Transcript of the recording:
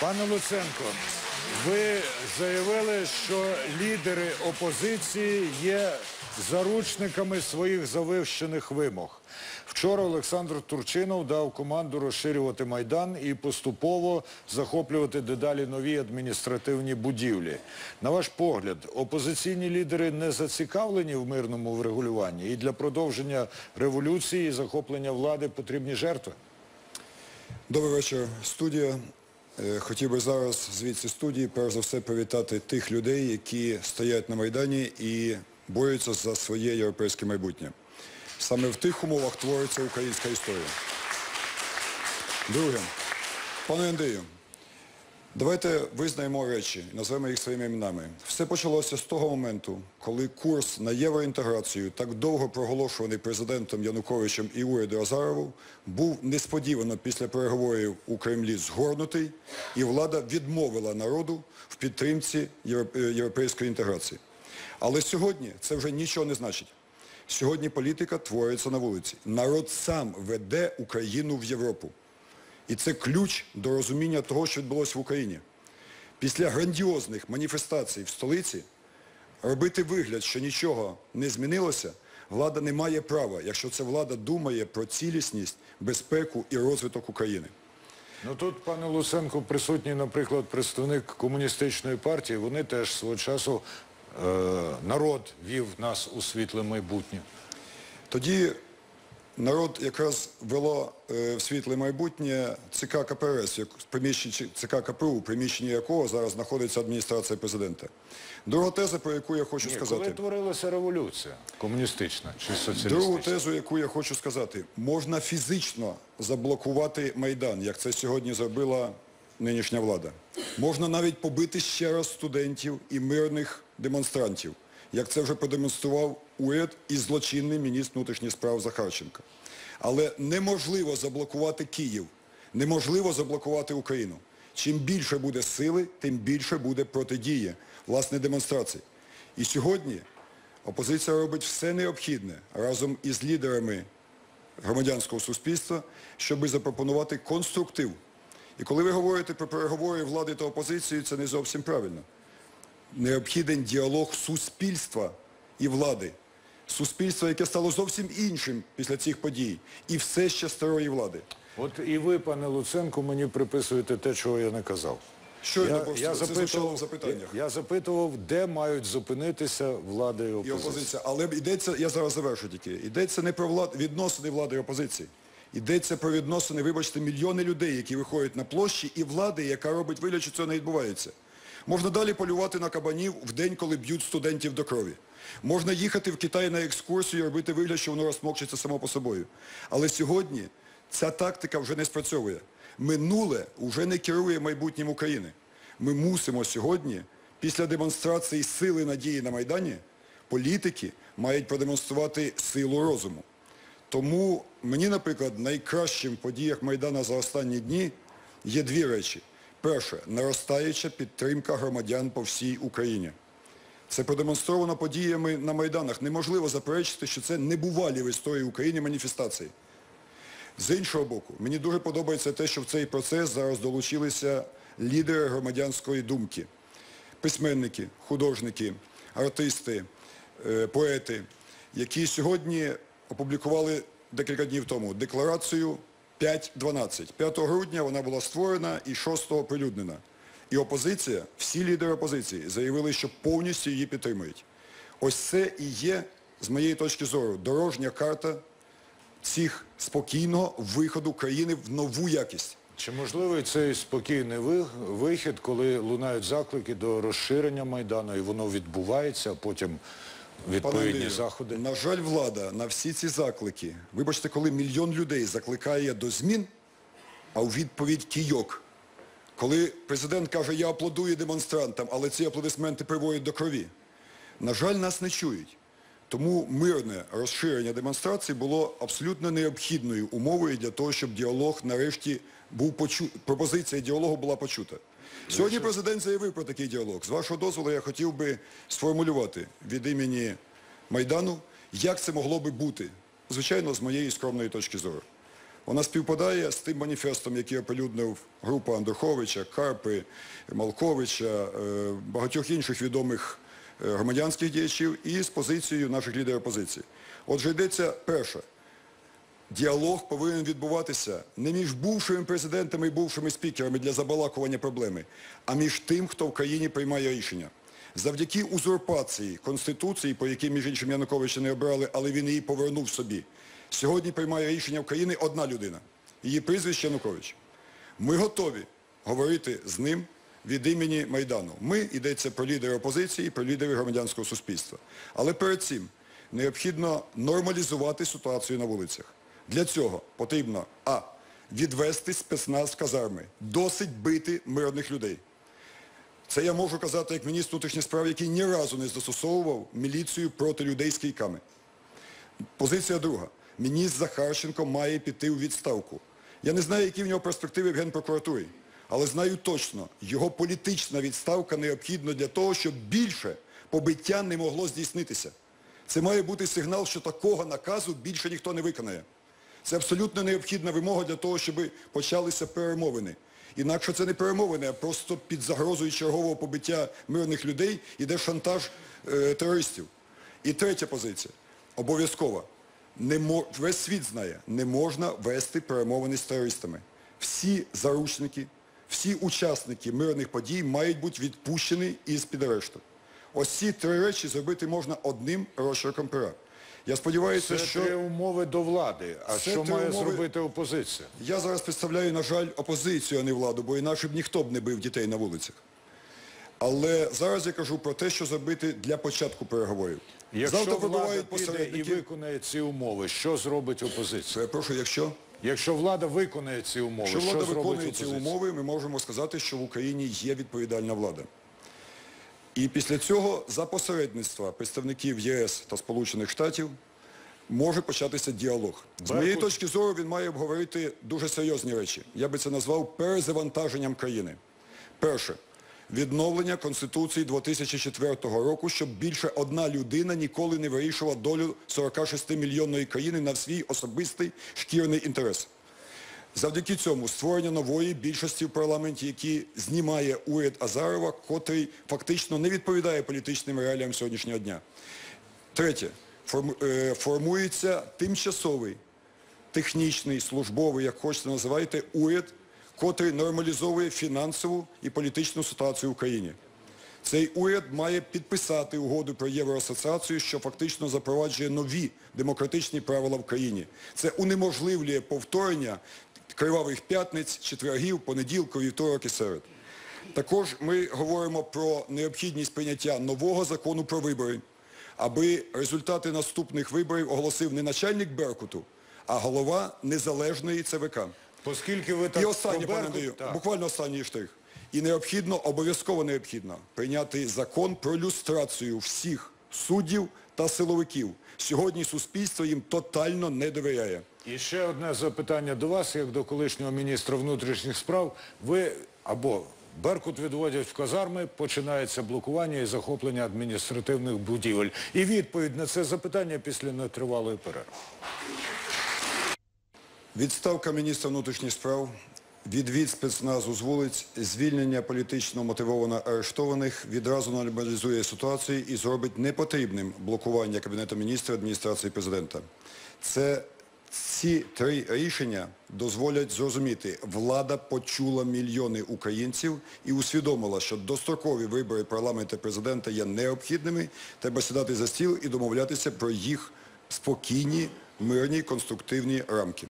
Пане Луценко, ви заявили, що лідери опозиції є заручниками своїх завищених вимог. Вчора Олександр Турчинов дав команду розширювати Майдан і поступово захоплювати дедалі нові адміністративні будівлі. На ваш погляд, опозиційні лідери не зацікавлені в мирному врегулюванні і для продовження революції і захоплення влади потрібні жертви? Добрий вечір, студія. Е, Хотів би зараз звідси студії перш за все привітати тих людей, які стоять на Майдані і борються за своє європейське майбутнє. Саме в тих умовах твориться українська історія. Друге, пане Андрію, давайте визнаємо речі, назвемо їх своїми іменами. Все почалося з того моменту, коли курс на євроінтеграцію, так довго проголошуваний президентом Януковичем і урядом Азарову, був несподівано після переговорів у Кремлі згорнутий, і влада відмовила народу в підтримці е, європейської інтеграції. Але сьогодні це вже нічого не значить. Сьогодні політика твориться на вулиці. Народ сам веде Україну в Європу. І це ключ до розуміння того, що відбулося в Україні. Після грандіозних маніфестацій в столиці робити вигляд, що нічого не змінилося, влада не має права, якщо ця влада думає про цілісність, безпеку і розвиток України. Ну тут, пане Луценко, присутній, наприклад, представник комуністичної партії. Вони теж свого часу е, народ вів нас у світле майбутнє. Тоді народ якраз вело е, в світле майбутнє ЦК КПРС, ЦК КПУ, в приміщенні якого зараз знаходиться адміністрація президента. Друга теза, про яку я хочу Ні, сказати. коли творилася революція комуністична чи Другу тезу, яку я хочу сказати, можна фізично заблокувати Майдан, як це сьогодні зробила нинішня влада. Можна навіть побити ще раз студентів і мирних демонстрантів, як це вже продемонстрував уряд і злочинний міністр внутрішніх справ Захарченко. Але неможливо заблокувати Київ, неможливо заблокувати Україну. Чим більше буде сили, тим більше буде протидії, власне, демонстрацій. І сьогодні Опозиція робить все необхідне разом із лідерами громадянського суспільства, щоб запропонувати конструктив. І коли ви говорите про переговори влади та опозиції, це не зовсім правильно. Необхіден діалог суспільства і влади. Суспільство, яке стало зовсім іншим після цих подій. І все ще старої влади. От і ви, пане Луценко, мені приписуєте те, чого я не казав. Це звучало в запитував, запитаннях. я запитував, де мають зупинитися влада і І опозиція. опозиція. Але йдеться, я зараз завершу тільки, йдеться не про влад, відносини влади і опозиції. Йдеться про відносини, вибачте, мільйони людей, які виходять на площі, і влади, яка робить вигляд, що цього не відбувається. Можна далі полювати на кабанів в день, коли б'ють студентів до крові. Можна їхати в Китай на екскурсію і робити вигляд, що воно розмокчиться само по собою. Але сьогодні ця тактика вже не спрацьовує. Минуле вже не керує майбутнім України. Ми мусимо сьогодні, після демонстрації сили надії на Майдані, політики мають продемонструвати силу розуму. Тому мені, наприклад, найкращим в подіях Майдана за останні дні є дві речі. Перше, наростаюча підтримка громадян по всій Україні. Це продемонстровано подіями на Майданах. Неможливо заперечити, що це небувалі в історії України маніфестації. З іншого боку, мені дуже подобається те, що в цей процес зараз долучилися лідери громадянської думки. Письменники, художники, артисти, е, поети, які сьогодні опублікували декілька днів тому декларацію 5.12. 5 грудня вона була створена і 6 оприлюднена. І опозиція, всі лідери опозиції заявили, що повністю її підтримують. Ось це і є, з моєї точки зору, дорожня карта цих спокійного виходу країни в нову якість. Чи можливий цей спокійний вихід, коли лунають заклики до розширення Майдану, і воно відбувається, а потім відповідні Андрію, заходи? На жаль, влада на всі ці заклики, вибачте, коли мільйон людей закликає до змін, а у відповідь кійок. Коли президент каже, я аплодую демонстрантам, але ці аплодисменти приводять до крові. На жаль, нас не чують. Тому мирне розширення демонстрацій було абсолютно необхідною умовою для того, щоб діалог нарешті був почу... пропозиція діалогу була почута. Сьогодні президент заявив про такий діалог. З вашого дозволу я хотів би сформулювати від імені Майдану, як це могло би бути, звичайно, з моєї скромної точки зору. Вона співпадає з тим маніфестом, який оприлюднив група Андруховича, Карпи, Малковича, е, багатьох інших відомих е, громадянських діячів і з позицією наших лідерів опозиції. Отже, йдеться перше. Діалог повинен відбуватися не між бувшими президентами і бувшими спікерами для забалакування проблеми, а між тим, хто в країні приймає рішення. Завдяки узурпації Конституції, по якій, між іншим, Януковича не обрали, але він її повернув собі, сьогодні приймає рішення в країні одна людина. Її прізвище Янукович. Ми готові говорити з ним від імені Майдану. Ми, йдеться про лідери опозиції, про лідерів громадянського суспільства. Але перед цим необхідно нормалізувати ситуацію на вулицях. Для цього потрібно а. Відвести спецназ казарми. Досить бити мирних людей. Це я можу казати як міністр внутрішніх справ, який ні разу не застосовував міліцію проти людей з кийками. Позиція друга. Міністр Захарченко має піти у відставку. Я не знаю, які в нього перспективи в Генпрокуратурі, але знаю точно, його політична відставка необхідна для того, щоб більше побиття не могло здійснитися. Це має бути сигнал, що такого наказу більше ніхто не виконає. Це абсолютно необхідна вимога для того, щоб почалися перемовини. Інакше це не перемовини, а просто під загрозою чергового побиття мирних людей іде шантаж е, терористів. І третя позиція. Обов'язкова. Весь світ знає, не можна вести перемовини з терористами. Всі заручники, всі учасники мирних подій мають бути відпущені із-під арешту. Ось ці три речі зробити можна одним розчерком пера. Я сподіваюся, Це що... три умови до влади. А Це що три має умови- зробити опозиція? Я зараз представляю, на жаль, опозицію, а не владу, бо інакше б ніхто б не бив дітей на вулицях. Але зараз я кажу про те, що зробити для початку переговорів. Якщо Завтра влада вибивають піде і посередники. виконає ці умови, що зробить опозиція? Я прошу, якщо, Якщо влада виконає ці умови, якщо що влада зробить виконує ці опозиція? умови, ми можемо сказати, що в Україні є відповідальна влада. І після цього за посередництва представників ЄС та Сполучених Штатів може початися діалог. З моєї точки зору він має обговорити дуже серйозні речі. Я би це назвав перезавантаженням країни. Перше. Відновлення Конституції 2004 року, щоб більше одна людина ніколи не вирішувала долю 46-мільйонної країни на свій особистий шкірний інтерес. Завдяки цьому створення нової більшості в парламенті, який знімає уряд Азарова, котрий фактично не відповідає політичним реаліям сьогоднішнього дня. Третє. Е, Формується тимчасовий, технічний, службовий, як хочете називайте, уряд, котрий нормалізовує фінансову і політичну ситуацію в Україні. Цей уряд має підписати угоду про євроасоціацію, що фактично запроваджує нові демократичні правила в країні. Це унеможливлює повторення кривавих п'ятниць, четвергів, понеділків, вівторок і серед. Також ми говоримо про необхідність прийняття нового закону про вибори, аби результати наступних виборів оголосив не начальник Беркуту, а голова незалежної ЦВК. Оскільки ви так І останнє, пане Андрію, буквально останній штрих. І необхідно, обов'язково необхідно прийняти закон про люстрацію всіх суддів та силовиків. Сьогодні суспільство їм тотально не довіряє. І ще одне запитання до вас, як до колишнього міністра внутрішніх справ. Ви або Беркут відводять в казарми, починається блокування і захоплення адміністративних будівель. І відповідь на це запитання після нетривалої перерви. Відставка міністра внутрішніх справ, відвід спецназу з вулиць, звільнення політично мотивовано арештованих відразу нормалізує ситуацію і зробить непотрібним блокування Кабінету міністрів адміністрації президента. Це ці три рішення дозволять зрозуміти, влада почула мільйони українців і усвідомила, що дострокові вибори парламенту президента є необхідними. Треба сідати за стіл і домовлятися про їх спокійні, мирні, конструктивні рамки.